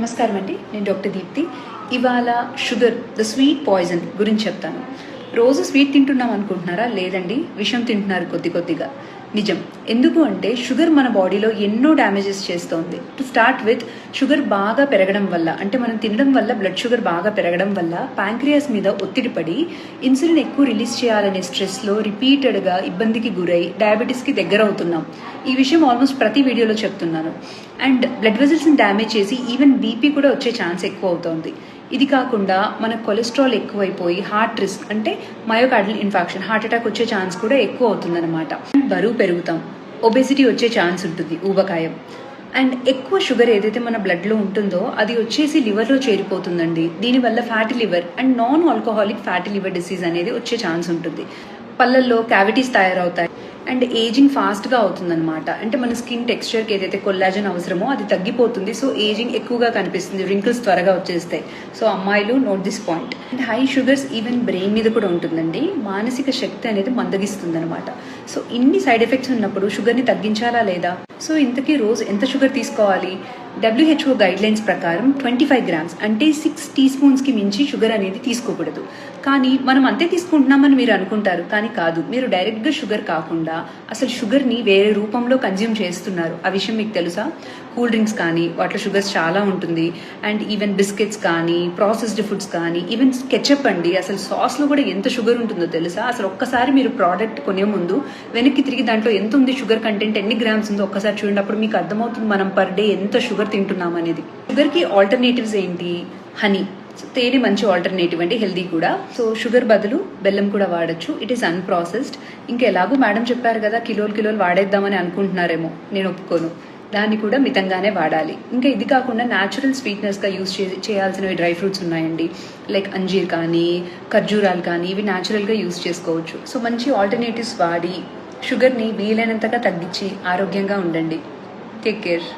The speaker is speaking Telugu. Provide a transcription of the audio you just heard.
నమస్కారం అండి నేను డాక్టర్ దీప్తి. ఇవాళ షుగర్ ద స్వీట్ పాయిజన్ గురించి చెప్తాను. రోజు స్వీట్ తింటున్నాం అనుకుంటున్నారా? లేదండి. విషం తింటున్నారు కొద్ది కొద్దిగా. నిజం. ఎందుకు అంటే షుగర్ మన బాడీలో ఎన్నో డ్యామేజెస్ చేస్తోంది. టు స్టార్ట్ విత్ షుగర్ బాగా పెరగడం వల్ల అంటే మనం తినడం వల్ల బ్లడ్ షుగర్ బాగా పెరగడం వల్ల ప్యాంక్రియాస్ మీద ఒత్తిడి పడి ఇన్సులిన్ ఎక్కువ రిలీజ్ చేయాలనే స్ట్రెస్లో రిపీటెడ్గా ఇబ్బందికి గురై డయాబెటీస్కి దగ్గర అవుతున్నాం. ఈ విషయం ఆల్మోస్ట్ ప్రతి వీడియోలో చెప్తున్నాను. అండ్ బ్లడ్ వెజల్స్ని డ్యామేజ్ చేసి ఈవెన్ బీపీ కూడా వచ్చే ఛాన్స్ ఎక్కువ అవుతోంది. ఇది కాకుండా మన కొలెస్ట్రాల్ ఎక్కువైపోయి హార్ట్ రిస్క్ అంటే మయోకార్డల్ ఇన్ఫాక్షన్ హార్ట్ అటాక్ వచ్చే ఛాన్స్ కూడా ఎక్కువ అవుతుందన్నమాట. బరువు పెరుగుతాం. ఒబెసిటీ వచ్చే ఛాన్స్ ఉంటుంది ఊబకాయం. అండ్ ఎక్కువ షుగర్ ఏదైతే మన బ్లడ్లో ఉంటుందో అది వచ్చేసి లివర్లో చేరిపోతుందండి. దీనివల్ల fatty liver and non alcoholic fatty liver disease అనేది వచ్చే ఛాన్స్ ఉంటుంది. పళ్ళల్లో క్యావిటీస్ తయారవుతాయి. అండ్ ఏజింగ్ ఫాస్ట్గా అవుతుందన్నమాట. అంటే మన స్కిన్ టెక్స్చర్కి ఏదైతే కొల్లాజన్ అవసరమో అది తగ్గిపోతుంది. సో ఏజింగ్ ఎక్కువగా కనిపిస్తుంది. రింకిల్స్ త్వరగా వచ్చేస్తాయి. సో అమ్మాయిలు note this point. And high sugars even brain మీద కూడా ఉంటుందండి. మానసిక శక్తి అనేది మందగిస్తుంది అనమాట సో ఇన్ని సైడ్ ఎఫెక్ట్స్ ఉన్నప్పుడు షుగర్ని తగ్గించాలా లేదా? సో ఇంతకీ రోజు ఎంత షుగర్ తీసుకోవాలి? డబ్ల్యూహెచ్ఓ గైడ్ లైన్స్ ప్రకారం ట్వంటీ ఫైవ్ గ్రామ్స్ అంటే సిక్స్ టీ స్పూన్స్కి మించి షుగర్ అనేది తీసుకోకూడదు. కానీ మనం అంతే తీసుకుంటున్నామని మీరు అనుకుంటారు. కానీ కాదు మీరు డైరెక్ట్గా షుగర్ కాకుండా అసలు షుగర్ని వేరే రూపంలో కన్జ్యూమ్ చేస్తున్నారు. ఆ విషయం మీకు తెలుసా? కూల్ డ్రింక్స్ కానీ వాటిలో షుగర్స్ చాలా ఉంటుంది. అండ్ ఈవెన్ బిస్కెట్స్ కానీ ప్రాసెస్డ్ ఫుడ్స్ కానీ ఈవెన్ కెచప్ అండి అసలు సాస్లో కూడా ఎంత షుగర్ ఉంటుందో తెలుసా? అసలు ఒక్కసారి మీరు ప్రోడక్ట్ కొనే ముందు వెనక్కి తిరిగి దాంట్లో ఎంత ఉంది షుగర్ కంటెంట్ ఎన్ని గ్రామ్స్ ఉందో ఒక్కసారి చూడండి. అప్పుడు మీకు అర్థమవుతుంది మనం పర్ డే ఎంత షుగర్ షుగర్ తింటున్నాం అనేది. షుగర్కి ఆల్టర్నేటివ్స్ ఏంటి? హనీ. సో తేనె మంచి ఆల్టర్నేటివ్ అండి హెల్దీ కూడా. సో షుగర్ బదులు బెల్లం కూడా వాడచ్చు. ఇట్ ఈస్ అన్ప్రాసెస్డ్ ఇంకా ఎలాగో మేడం చెప్పారు కదా కిలోలు కిలోలు వాడేద్దామని అనుకుంటున్నారేమో. నేను ఒప్పుకోను. దాన్ని కూడా మితంగానే వాడాలి. ఇంకా ఇది కాకుండా న్యాచురల్ స్వీట్నెస్గా యూస్ చే చేయాల్సినవి డ్రై ఫ్రూట్స్ ఉన్నాయండి. లైక్ అంజీర్ కానీ ఖర్జూరాలు కానీ ఇవి న్యాచురల్గా యూస్ చేసుకోవచ్చు. సో మంచి ఆల్టర్నేటివ్స్ వాడి షుగర్ని వీలైనంతగా తగ్గించి ఆరోగ్యంగా ఉండండి. Take care